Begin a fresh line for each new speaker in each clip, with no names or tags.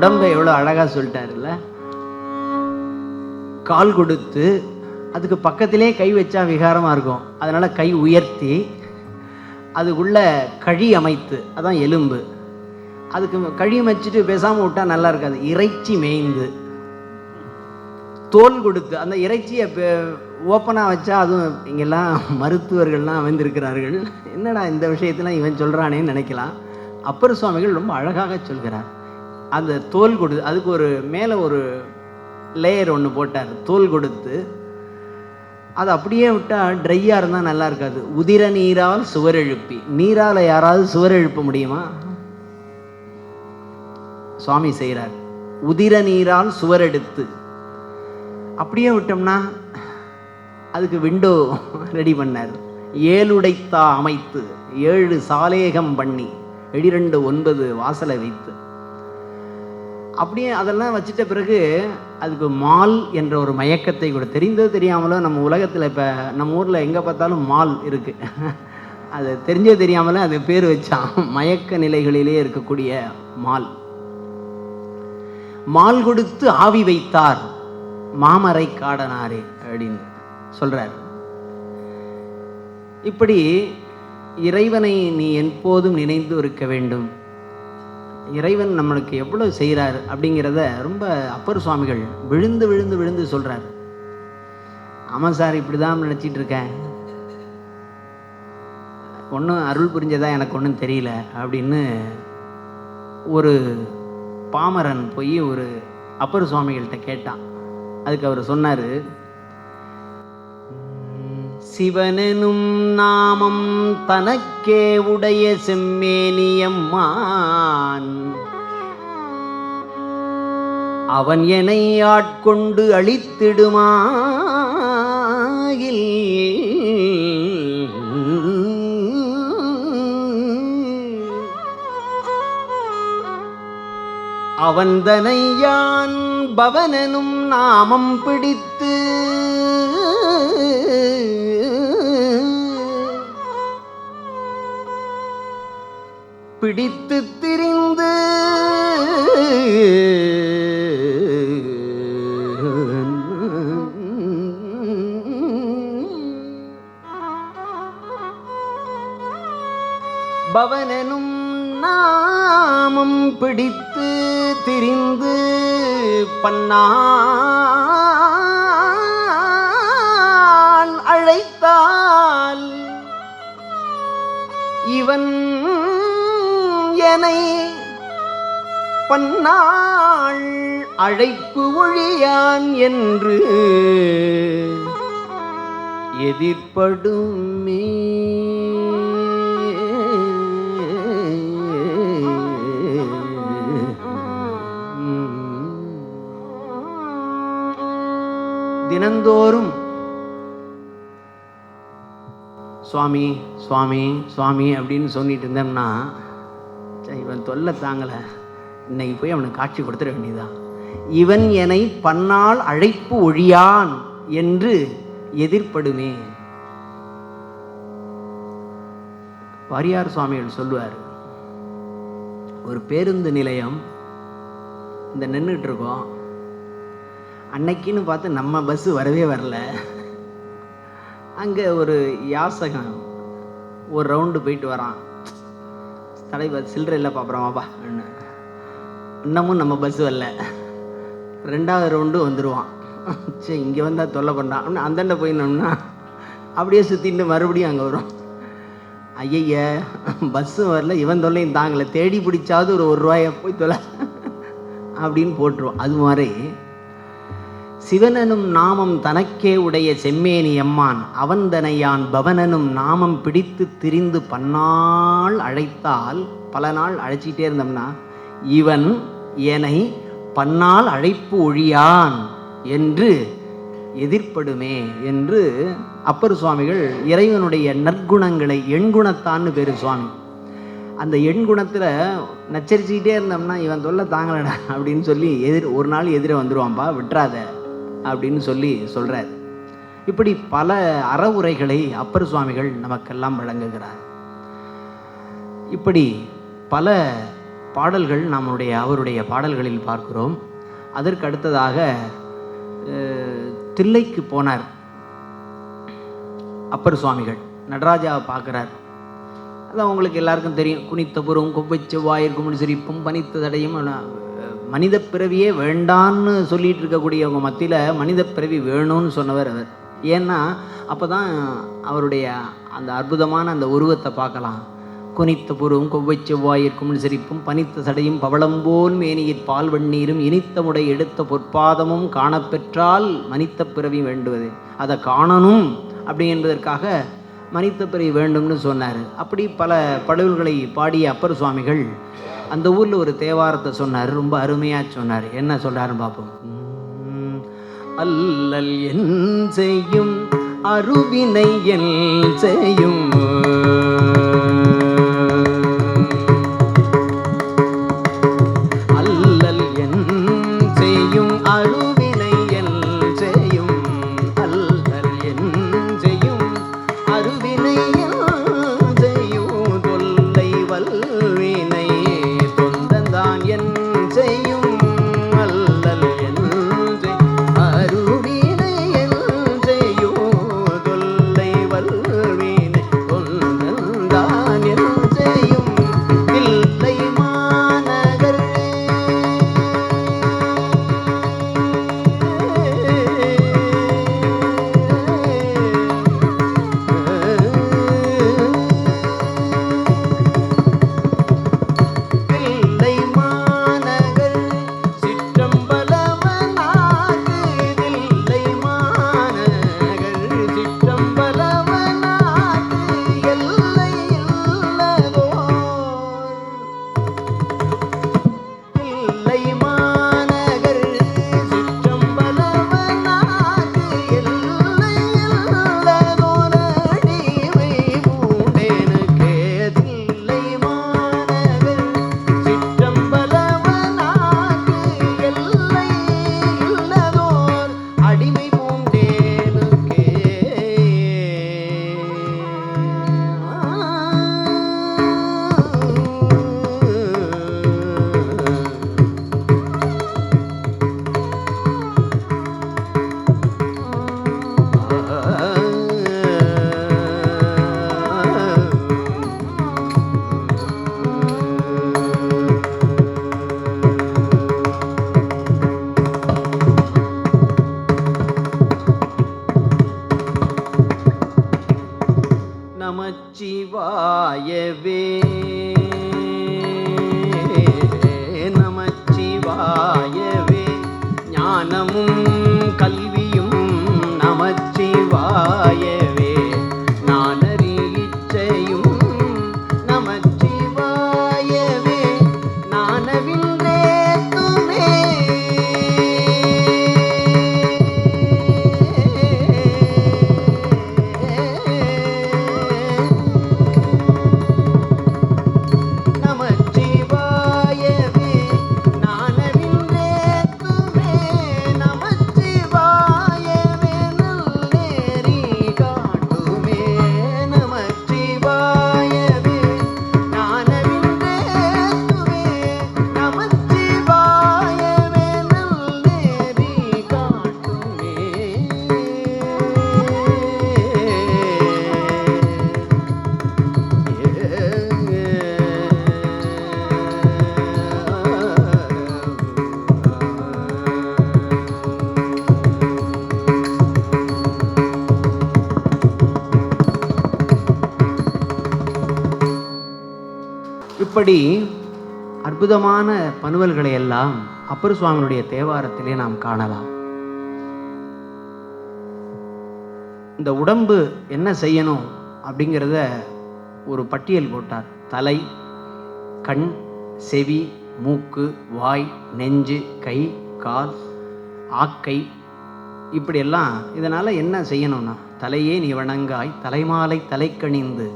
உடம்பை எவ்வளோ அழகாக சொல்லிட்டாருல்ல? கால் கொடுத்து அதுக்கு பக்கத்திலே கை வச்சா விகாரமாக இருக்கும். அதனால் கை உயர்த்தி அதுக்குள்ள கழி அமைத்து அதான் எலும்பு. அதுக்கு கழி அமைச்சிட்டு பேசாமல் விட்டா நல்லா இருக்காது. இறைச்சி மேய்ந்து. தோல் கொடுத்து அந்த இறைச்சியை ஓப்பனாக வச்சா அதுவும் இங்கெல்லாம் மருத்துவர்கள்லாம் அமைந்திருக்கிறார்கள். என்னடா இந்த விஷயத்தெல்லாம் இவன் சொல்கிறானேன்னு நினைக்கலாம். அப்பர் சுவாமிகள் ரொம்ப அழகாக சொல்கிறார். அந்த தோல் கொடு அதுக்கு ஒரு மேலே ஒரு லேயர் ஒன்று போட்டார். தோல் கொடுத்து அது அப்படியே விட்டால் ட்ரையாக இருந்தால் நல்லா இருக்காது. உதிர நீரால் சுவர் எழுப்பி. நீரால் யாராவது சுவர் எழுப்ப முடியுமா? சுவாமி செய்கிறார் உதிர நீரால் சுவர் எடுத்து அப்படியே விட்டோம்னா அதுக்கு விண்டோ ரெடி பண்ணார். ஏழுடைத்தா அமைத்து ஏழு சாலேகம் பண்ணி எடிரெண்டு ஒன்பது வாசலை வைத்து அப்படியே அதெல்லாம் வச்சிட்ட பிறகு அதுக்கு மால் என்ற ஒரு மயக்கத்தை கூட தெரிந்தது தெரியாமலோ நம்ம உலகத்தில் இப்போ நம்ம ஊரில் எங்கே பார்த்தாலும் மால் இருக்குது அது தெரிஞ்சோ தெரியாமலே அது பேர் வச்சான். மயக்க நிலைகளிலே இருக்கக்கூடிய மால். மால் கொடுத்து ஆவி வைத்தார். மாமரை காடனாரே அப்படின்னு சொல்றார். இப்படி இறைவனை நீ எப்போதும் நினைந்து இருக்க வேண்டும். இறைவன் நம்மளுக்கு எவ்வளோ செய்கிறார் அப்படிங்கிறத ரொம்ப அப்பர் சுவாமிகள் விழுந்து விழுந்து விழுந்து சொல்கிறார் ஆமாம் சார் இப்படி தான் நினச்சிட்டு இருக்கேன். ஒன்றும் அருள் புரிஞ்சதா எனக்கு ஒன்றும் தெரியல அப்படின்னு ஒரு பாமரன் போய் ஒரு அப்பர் சுவாமிகள்கிட்ட கேட்டான். அதுக்கு அவர் சொன்னார் சிவனெனும் நாமம் தனக்கே உடைய செம்மேனியம்மான். அவன் என்னை ஆட்கொண்டு அழித்திடுமாயில். அவன் தனையான் பவனனும் நாமம் பிடித்து பிடித்து திரிந்து பவனனும் நாமம் பிடித்து திரிந்து பன்னா பன்னாள் அழைப்பு ஒழியான் என்று எதிர்படும் தினந்தோறும் சுவாமி சுவாமி சுவாமி அப்படின்னு சொல்லிட்டு இருந்தோம்னா இவன் தொல்லை தாங்கலை. இன்னைக்கு போய் அவனுக்கு காட்சி கொடுத்துட வேண்டியதான் இவன் என்னை பன்னால் அழைப்பு ஒழியான் என்று எதிர்ப்படுமே. வாரியார் சுவாமிகள் சொல்லுவார் ஒரு பேருந்து நிலையம் இந்த நின்றுட்டு இருக்கோம். அன்னைக்குன்னு பார்த்து நம்ம பஸ்ஸு வரவே வரல. அங்கே ஒரு யாசகம் ஒரு ரவுண்டு போயிட்டு வரான். தலைவர் சில்லறை இல்லை அப்படின்னு இன்னமும் நம்ம பஸ் வரல. ரெண்டாவது ரவுண்டு வந்துடுவான் சரி இங்கே வந்தால் தொல்லை பண்ணான். அப்படின்னு அந்தாண்ட போயினோம்னா அப்படியே சுற்றிட்டு மறுபடியும் அங்கே வரும். ஐயய்ய பஸ்ஸும் வரல இவன் தொல்லையும் தாங்கலை. தேடி பிடிச்சாவது ஒரு ஒரு ரூபாயை போய் தொலை அப்படின்னு போட்டுருவோம் அது மாதிரி சிவனனும் நாமம் தனக்கே உடைய செம்மேனி எம்மான் அவந்தனையான் பவனனும் நாமம் பிடித்து திரிந்து பன்னாள் அழைத்தால் பல நாள் அழைச்சிட்டே இருந்தோம்னா இவன் ஏனை பன்னால் அழைப்பு ஒழியான் என்று எதிர்ப்படுமே என்று அப்பர் சுவாமிகள் இறைவனுடைய நற்குணங்களை எண்குணத்தான்னு பேர் சுவாமி. அந்த எண்குணத்தில் நச்சரிச்சுக்கிட்டே இருந்தோம்னா இவன் சொல்ல தாங்கலடா அப்படின்னு சொல்லி எதிர் ஒரு நாள் எதிர வந்துடுவான்பா விட்டுறாத அப்படின்னு சொல்லி சொல்கிறார் இப்படி பல அறவுரைகளை அப்பர் சுவாமிகள் நமக்கெல்லாம் வழங்குகிறார். இப்படி பல பாடல்கள் நம்முடைய அவருடைய பாடல்களில் பார்க்கிறோம். அதற்கு அடுத்ததாக தில்லைக்கு போனார். அப்பர் சுவாமிகள் நடராஜாவை பார்க்குறார். அது அவங்களுக்கு எல்லாருக்கும் தெரியும். குனித்த புறம் கொப்பை வாயிற்கும் சிரிப்பும் பனித்த தடையும் மனித பிறவியே வேண்டான்னு சொல்லிட்டு இருக்கக்கூடியவங்க மத்தியில் மனித பிறவி வேணும்னு சொன்னவர் அவர். ஏன்னா அப்போ தான் அவருடைய அந்த அற்புதமான அந்த உருவத்தை பார்க்கலாம். குனித்த புறவும் கொவ்வை செவ்வாயிற்கும் சிரிப்பும் பனித்த சடையும் பவளம்போல் மேனியிற் பால் வெண்ணீரும் இனித்த முடை எடுத்த பொற்பாதமும் காணப்பெற்றால் மனித்த பிறவி வேண்டுவது. அதை காணணும் அப்படி என்பதற்காக மனித பிறவி வேண்டும்னு சொன்னார். அப்படி பல படவுகளை பாடிய அப்பர் சுவாமிகள் அந்த ஊரில் ஒரு தேவாரத்தை சொன்னார். ரொம்ப அருமையாக சொன்னார். என்ன சொல்கிறாருன்னு பார்ப்போம் அல்லல் என் செய்யும் அருவினை என் செய்யும் இப்படி அற்புதமான பனுவல்களை எல்லாம் அப்பர் சுவாமியுடைய தேவாரத்திலே நாம் காணலாம். இந்த உடம்பு என்ன செய்யணும் அப்படிங்கிறத ஒரு பட்டியல் போட்டார். தலை கண் செவி மூக்கு வாய் நெஞ்சு கை கால் ஆக்கை இப்படியெல்லாம் இதனால் என்ன செய்யணும்னா தலையே நீ வணங்காய் தலைமாலை தலைக்கணிந்து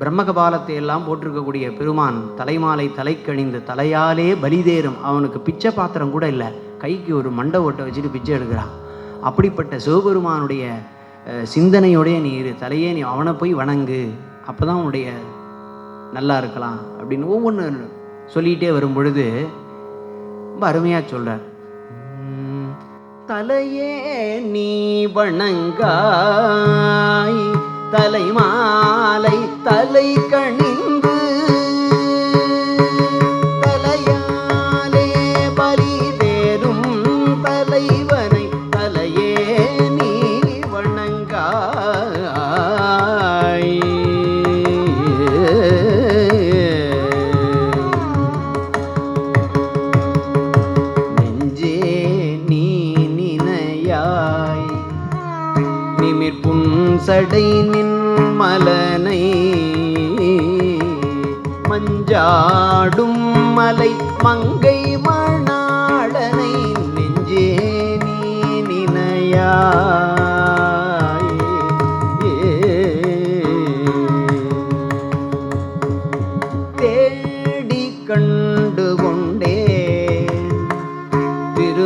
பிரம்மகபாலத்தை எல்லாம் போட்டிருக்கக்கூடிய பெருமான் தலைமாலை தலைக்கணிந்து தலையாலே பலிதேறும். அவனுக்கு பிச்சை பாத்திரம் கூட இல்லை. கைக்கு ஒரு மண்டை ஓட்டை வச்சுட்டு பிச்சை எடுக்கிறான். அப்படிப்பட்ட சிவபெருமானுடைய அஹ், நீ இரு. தலையே நீ அவனை போய் வணங்கு. அப்போ தான் உன்னுடைய நல்லா இருக்கலாம் அப்படின்னு ஒவ்வொன்று சொல்லிகிட்டே வரும் பொழுது ரொம்ப அருமையாக சொல்கிறார் தலையே நீ வணங்காய் தலைமாலை தலை கண்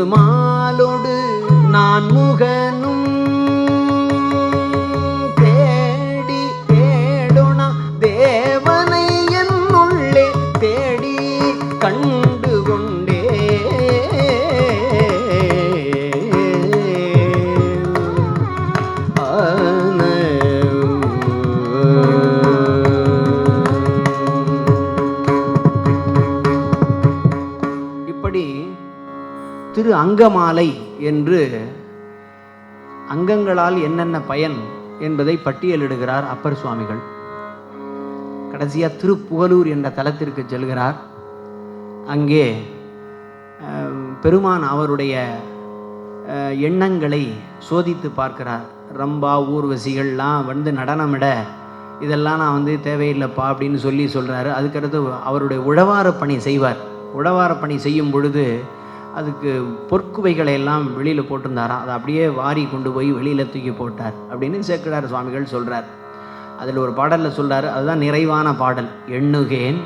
திருமாலோடு நான் முகன் அங்கமாலை என்று அங்கங்களால் என்னென்ன பயன் என்பதை பட்டியலிடுகிறார் அப்பர் சுவாமிகள். கடைசியாக திருப்புகலூர் என்ற தலத்திற்கு செல்கிறார். அங்கே பெருமான் அவருடைய எண்ணங்களை சோதித்து பார்க்கிறார். ரம்பா ஊர்வசிகள்லாம் வந்து நடனமிட இதெல்லாம் நான் வந்து தேவையில்லைப்பா அப்படின்னு சொல்லி சொல்கிறாரு அதுக்கடுத்து அவருடைய உழவார பணி செய்வார். உழவார பணி செய்யும் பொழுது அதுக்கு பொற்குவைகளை எல்லாம் வெளியில் போட்டிருந்தாராம் அதை அப்படியே வாரி கொண்டு போய் வெளியில் தூக்கி போட்டார். அப்படின்னு சேக்கிழார் சுவாமிகள் சொல்கிறார் அதில் ஒரு பாடலில் சொல்கிறார் அதுதான் நிறைவான பாடல். எண்ணுகேன்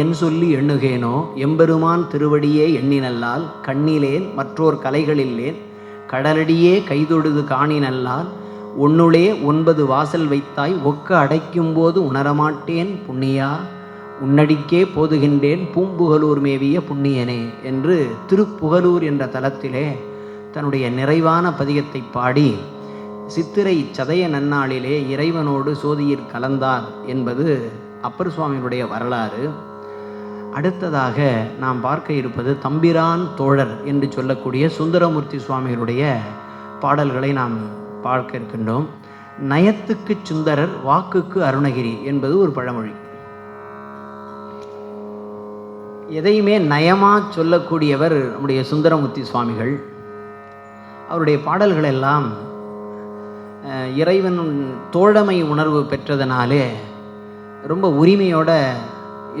என் சொல்லி எண்ணுகேனோ எம்பெருமான் திருவடியே எண்ணினல்லால் கண்ணிலேன் மற்றோர் கலைகளில்லேன் கடலடியே கைதொடுது காணினல்லால் உன்னுளே ஒன்பது வாசல் வைத்தாய் ஒக்க அடைக்கும்போது உணரமாட்டேன் புண்ணியா? உன்னடிக்கே போதுகின்றேன் பூம்புகலூர் மேவிய புண்ணியனே என்று திருப்புகலூர் என்ற தலத்திலே தன்னுடைய நிறைவான பதிகத்தை பாடி சித்திரை சதய நன்னாளிலே இறைவனோடு சோதியில் கலந்தார் என்பது அப்பர் சுவாமியினுடைய வரலாறு. அடுத்ததாக நாம் பார்க்க இருப்பது தம்பிரான் தோழர் என்று சொல்லக்கூடிய சுந்தரமூர்த்தி சுவாமிகளுடைய பாடல்களை நாம் பார்க்க இருக்கின்றோம். நயத்துக்கு சுந்தரர் வாக்குக்கு அருணகிரி என்பது ஒரு பழமொழி. எதையுமே நயமாக சொல்லக்கூடியவர் நம்முடைய சுந்தரமூர்த்தி சுவாமிகள். அவருடைய பாடல்கள் எல்லாம் இறைவன் தோழமை உணர்வு பெற்றதனாலே ரொம்ப உரிமையோட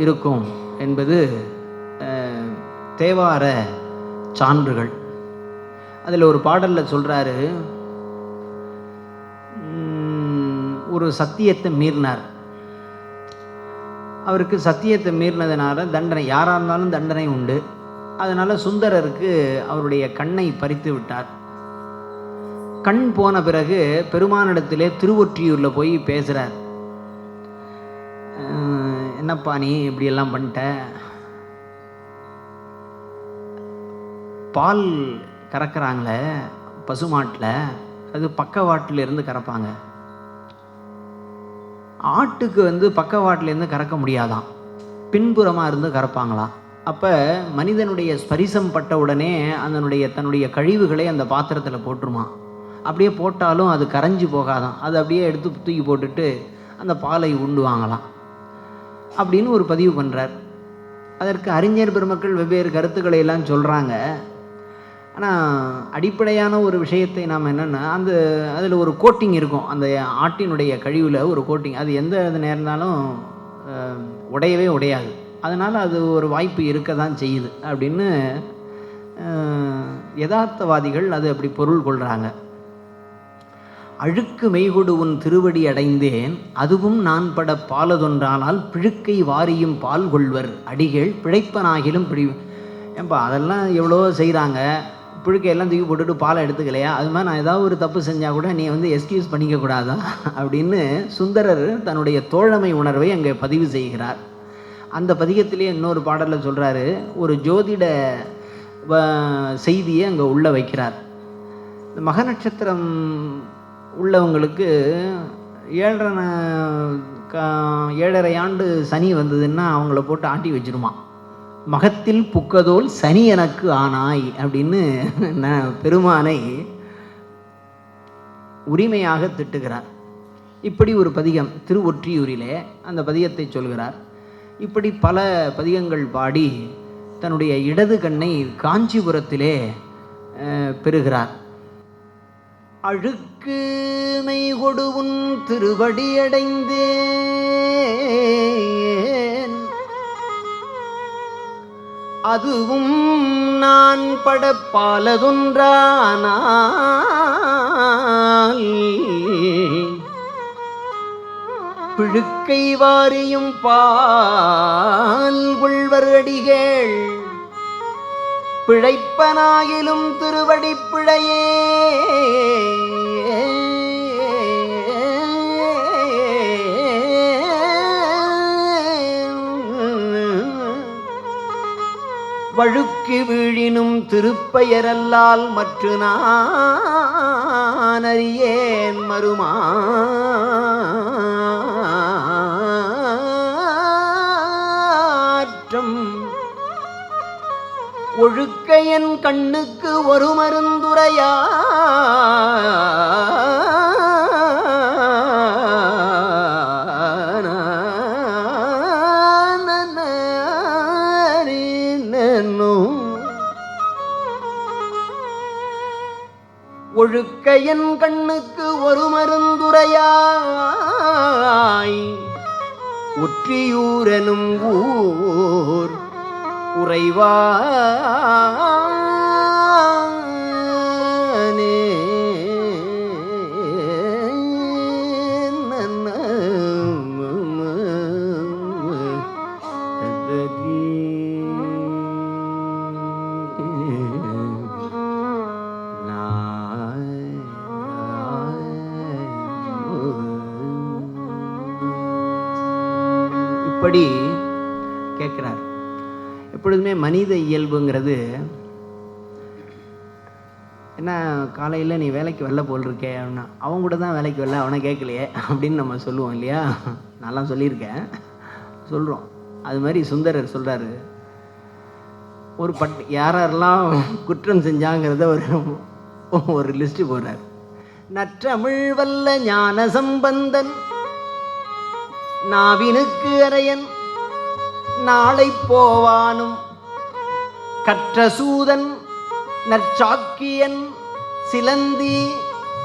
இருக்கும் என்பது தேவார சான்றுகள். அதில் ஒரு பாடலில் சொல்கிறாரு ஒரு சத்தியத்தை மீறினார். அவருக்கு சத்தியத்தை மீறினதுனால தண்டனை யாராக இருந்தாலும் தண்டனை உண்டு. அதனால் சுந்தரருக்கு அவருடைய கண்ணை பறித்து விட்டார். கண் போன பிறகு பெருமானிடத்திலே திருவொற்றியூரில் போய் பேசுகிறார் என்னப்பா நீ இப்படியெல்லாம் பண்ணிட்ட? பால் கறக்கிறாங்களே பசுமாட்டில் அது பக்கவாட்டிலிருந்து கறப்பாங்க. ஆட்டுக்கு வந்து பக்கவாட்டிலேருந்து கறக்க முடியாதாம். பின்புறமாக இருந்து கறப்பாங்களாம் அப்போ மனிதனுடைய ஸ்பரிசம் பட்ட உடனே அதனுடைய தன்னுடைய கழிவுகளை அந்த பாத்திரத்தில் போட்டுருமா. அப்படியே போட்டாலும் அது கரைஞ்சி போகாதாம். அது அப்படியே எடுத்து தூக்கி போட்டுட்டு அந்த பாலை உண்டு வாங்கலாம் அப்படின்னு ஒரு பதிவு பண்ணுறார் அதற்கு அறிஞர் பெருமக்கள் வெவ்வேறு கருத்துக்களை எல்லாம் சொல்கிறாங்க ஆனால் அடிப்படையான ஒரு விஷயத்தை நாம் என்னென்னா அந்த அதில் ஒரு கோட்டிங் இருக்கும். அந்த ஆட்டினுடைய கழிவில் ஒரு கோட்டிங். அது எந்த இது நேர்ந்தாலும் உடையவே உடையாது. அதனால் அது ஒரு வாய்ப்பு இருக்க தான் செய்யுது அப்படின்னு யதார்த்தவாதிகள் அது அப்படி பொருள் கொள்கிறாங்க அழுக்கு மெய்கொடு உன் திருவடி அடைந்தேன் அதுவும் நான் பட பாலதொன்றானால் பிழுக்கை வாரியும் பால் கொள்வர் அடிகள் பிழைப்பனாகிலும் பிடி ஏன்பா அதெல்லாம் எவ்வளோ செய்கிறாங்க புழுக்கையெல்லாம் தூக்கி போட்டுட்டு பாலை எடுத்துக்கலையா? அது மாதிரி நான் ஏதாவது ஒரு தப்பு செஞ்சால் கூட நீ வந்து எஸ்கியூஸ் பண்ணிக்க கூடாதா? அப்படின்னு சுந்தரர் தன்னுடைய தோழமை உணர்வை அங்கே பதிவு செய்கிறார். அந்த பதிகத்திலேயே இன்னொரு பாடலில் சொல்கிறாரு ஒரு ஜோதிட வ- செய்தியை அங்கே உள்ளே வைக்கிறார். இந்த மக நட்சத்திரம் உள்ளவங்களுக்கு ஏழரை கா- ஏழரை ஆண்டு சனி வந்ததுன்னா அவங்கள போட்டு ஆட்டி வச்சிருமா? மகத்தில் புக்கதோல் சனி எனக்கு ஆனாய் அப்படின்னு நான் பெருமானை உரிமையாக திட்டுகிறார். இப்படி ஒரு பதிகம் திருவொற்றியூரிலே அந்த பதிகத்தை சொல்கிறார். இப்படி பல பதிகங்கள் பாடி தன்னுடைய இடது கண்ணை காஞ்சிபுரத்திலே பெறுகிறார். அழுக்கு மெய்கொடு திருவடியடைந்தே அதுவும் நான் படப்பாலதொன்றானால் பிழுக்கை வாரியும் பால் கொள்வர் அடிகள். பிழைப்பனாயிலும் திருவடி பிழையே. பழுக்கு வீழினும் திருப்பெயரல்லால் மற்ற நான் அறியேன் மருமா ஒழுக்க என் கண்ணுக்கு ஒரு மருந்துரையா ஒழுக்க என் கண்ணுக்கு ஒரு மருந்துரையாய். உற்றியூரனும் ஊர் உறைவானே காலையில் நீ வேலைக்கு வெளில போல் அப்படின்னா அவன் கூட தான் வேலைக்கு வெளில அவனை கேட்கலையே அப்படின்னு நம்ம சொல்லுவோம் இல்லையா? நல்லா சொல்லியிருக்கேன். சொல்கிறோம் அது மாதிரி சுந்தரர் சொல்கிறாரு ஒரு பட் யாரெல்லாம் குற்றம் செஞ்சாங்கிறத ஒரு ஒரு லிஸ்ட்டு போடுறார். நற்றமிழ் வல்ல ஞான சம்பந்தன் நாவினுக்கு அரையன் நாளை போவானும். கற்ற சூதன் நற்சாக்கியன் சிலந்தி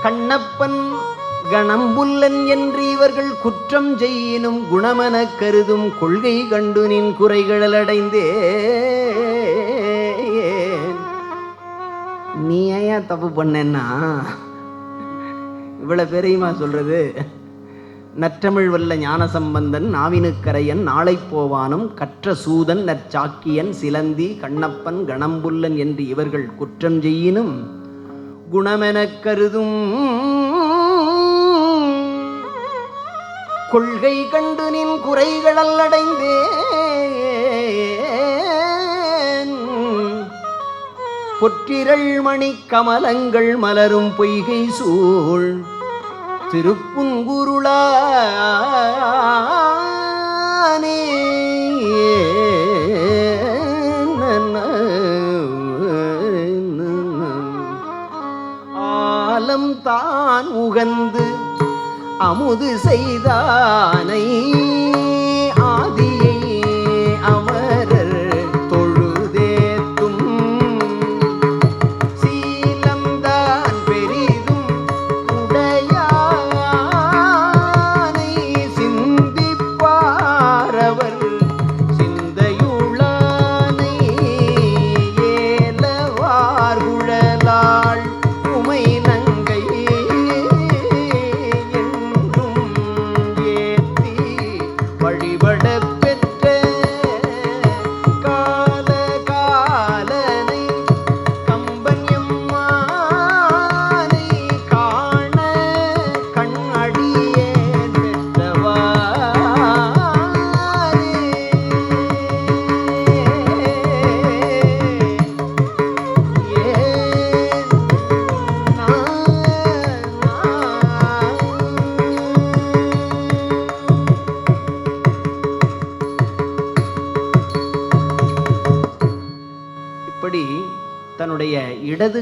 கண்ணப்பன் கணம்புல்லன் என்று இவர்கள் குற்றம் செய்யினும் குணமெனக் கருதும் கொள்கை கண்டு நின் குறைகள் அடைந்தே நீ ஏன் தப்பு பண்ணேன்னா? இவ்வளவு பெரியமா சொல்றது? நற்றமிழ் வல்ல ஞானசம்பந்தன் நாவினுக்கரையன் நாளை போவானும் கற்ற சூதன் நற்சாக்கியன் சிலந்தி கண்ணப்பன் கணம்புல்லன் என்று இவர்கள் குற்றம் செய்யினும் குணமெனக் கருதும். கொள்கை கண்டு நின் குறைகளல் அடைந்தேன். பொற்றிரள் மணி கமலங்கள் மலரும் பொய்கை சூழ். திருப்புங்குருளானே உகந்து அமுது செய்தானை.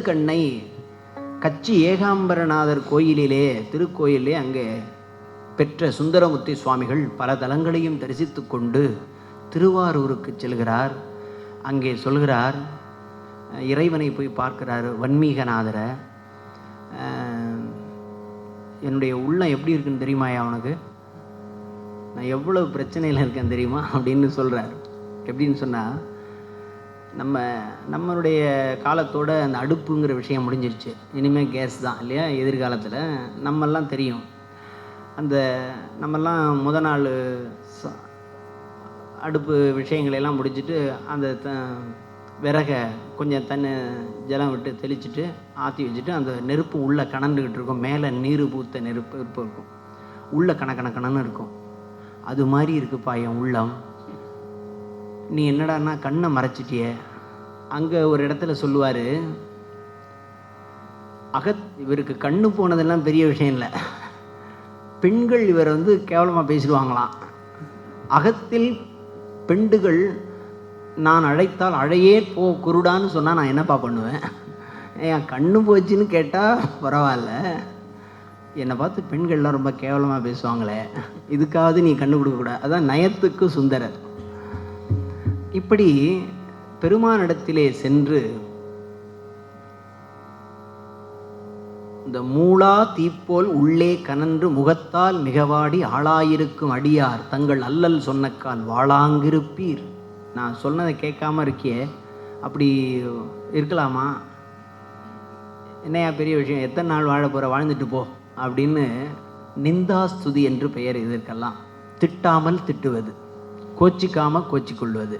கண்ணை கச்சி ஏகாம்பரநாதர் கோயிலிலே திருக்கோயிலே அங்கே பெற்ற சுந்தரமுத்தி சுவாமிகள் பல தலங்களையும் தரிசித்து கொண்டு திருவாரூருக்கு செல்கிறார். அங்கே சொல்கிறார் இறைவனை போய் பார்க்கிறார் வன்மீகநாதரை. என்னுடைய உள்ளம் எப்படி இருக்குன்னு தெரியுமாயா அவனுக்கு நான் எவ்வளவு பிரச்சனையில் இருக்கேன் தெரியுமா அப்படின்னு சொல்கிறார் எப்படின்னு சொன்னால் நம்ம நம்மளுடைய காலத்தோட அந்த அடுப்புங்கிற விஷயம் முடிஞ்சிருச்சு. இனிமேல் கேஸ் தான் இல்லையா? எதிர்காலத்தில். நம்மெல்லாம் தெரியும். அந்த நம்மெல்லாம் முத நாள் ச- அடுப்பு விஷயங்களை எல்லாம் அந்த த விறகை கொஞ்சம் தண்ணி ஜலம் விட்டு தெளிச்சுட்டு ஆற்றி வச்சுட்டு அந்த நெருப்பு உள்ளே கணந்துக்கிட்டு இருக்கும். மேலே நீர் பூத்த நெருப்பு நெருப்பு இருக்கும். உள்ளே கணக்கண கணன்னு இருக்கும். அது மாதிரி இருக்குப்பா என் உள்ளம். நீ என்னடான்னா கண்ணை மறைச்சிட்டியே? அங்கே ஒரு இடத்துல சொல்லுவார் அகத் இவருக்கு கண்ணு போனதெல்லாம் பெரிய விஷயம் இல்லை. பெண்கள் இவரை வந்து கேவலமாக பேசிடுவாங்களாம். அகத்தில் பெண்டுகள் நான் அழைத்தால் அழையே போ குருடான்னு சொன்னால் நான் என்னப்பா பண்ணுவேன்? என் கண்ணு போச்சுன்னு கேட்டால் பரவாயில்ல. என்னை பார்த்து பெண்கள்லாம் ரொம்ப கேவலமாக பேசுவாங்களே. இதுக்காவது நீ கண்ணு கொடுக்கக்கூடாது. அதான் நயத்துக்கு சுந்தரர். இப்படி பெருமானிடத்திலே சென்று இந்த மூளா தீப்போல் உள்ளே கனன்று முகத்தால் மிகவாடி ஆளாயிருக்கும் அடியார் தங்கள் அல்லல் சொன்னக்கால் வாழாங்கிருப்பீர் நான் சொன்னதை கேட்காம இருக்கியே. அப்படி இருக்கலாமா? என்னையா பெரிய விஷயம்? எத்தனை நாள் வாழ போகிற வாழ்ந்துட்டு போ அப்படின்னு நிந்தாஸ்துதி என்று பெயர் இதற்கெல்லாம். திட்டாமல் திட்டுவது கோச்சிக்காமல் கோச்சிக்கொள்வது.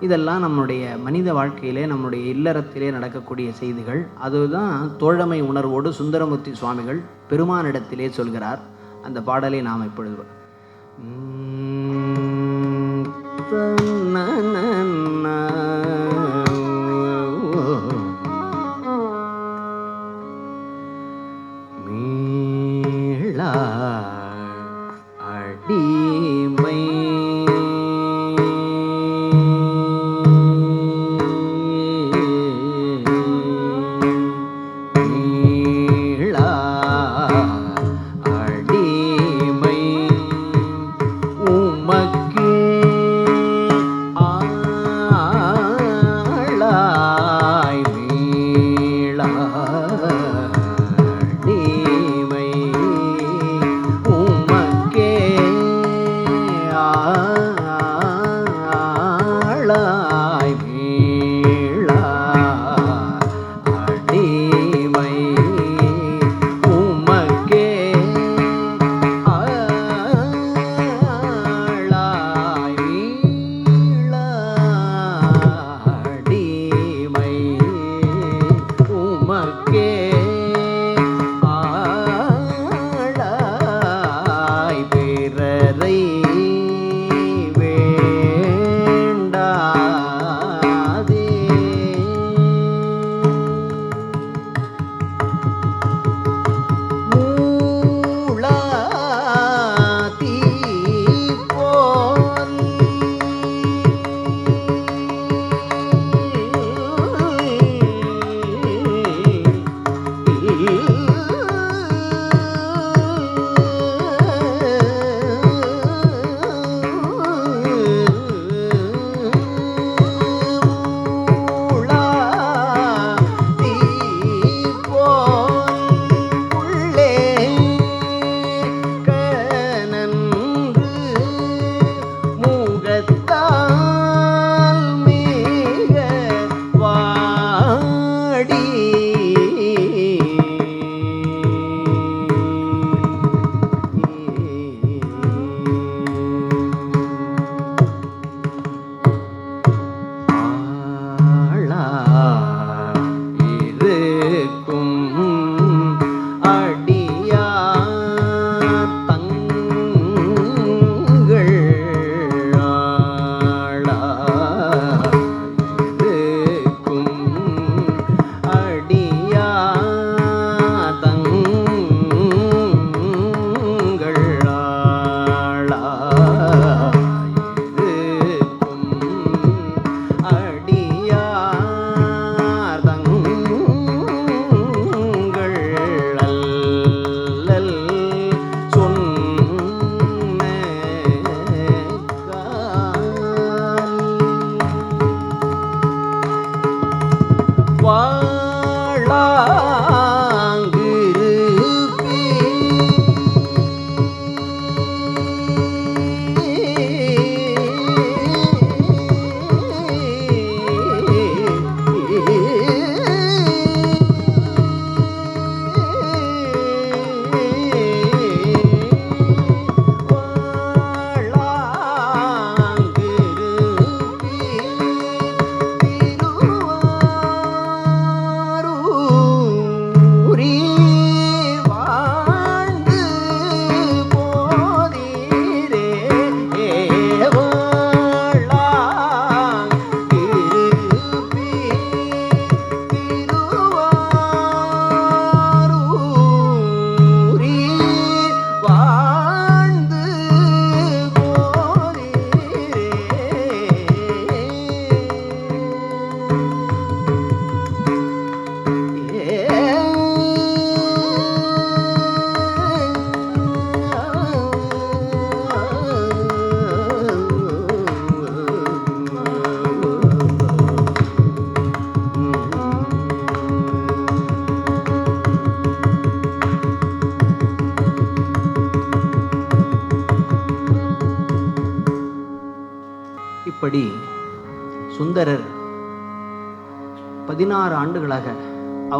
இதெல்லாம் நம்முடைய மனித வாழ்க்கையிலே நம்முடைய இல்லறத்திலே நடக்கக்கூடிய செய்திகள். அதுதான் தோழமை உணர்வோடு சுந்தரமூர்த்தி சுவாமிகள் பெருமானிடத்திலே சொல்கிறார். அந்த பாடலை நாம் இப்பொழுது பா-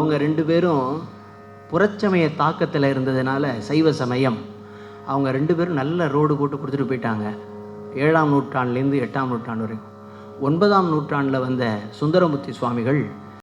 அவங்க ரெண்டு பேரும் புறச்சமய தாக்கத்தில் இருந்ததுனால சைவ சமயம். அவங்க ரெண்டு பேரும் நல்ல ரோடு போட்டு கொடுத்துட்டு போயிட்டாங்க. ஏழாம் நூற்றாண்டுலேருந்து எட்டாம் நூற்றாண்டு வரைக்கும். ஒன்பதாம் நூற்றாண்டில் வந்த சுந்தரமூர்த்தி சுவாமிகள்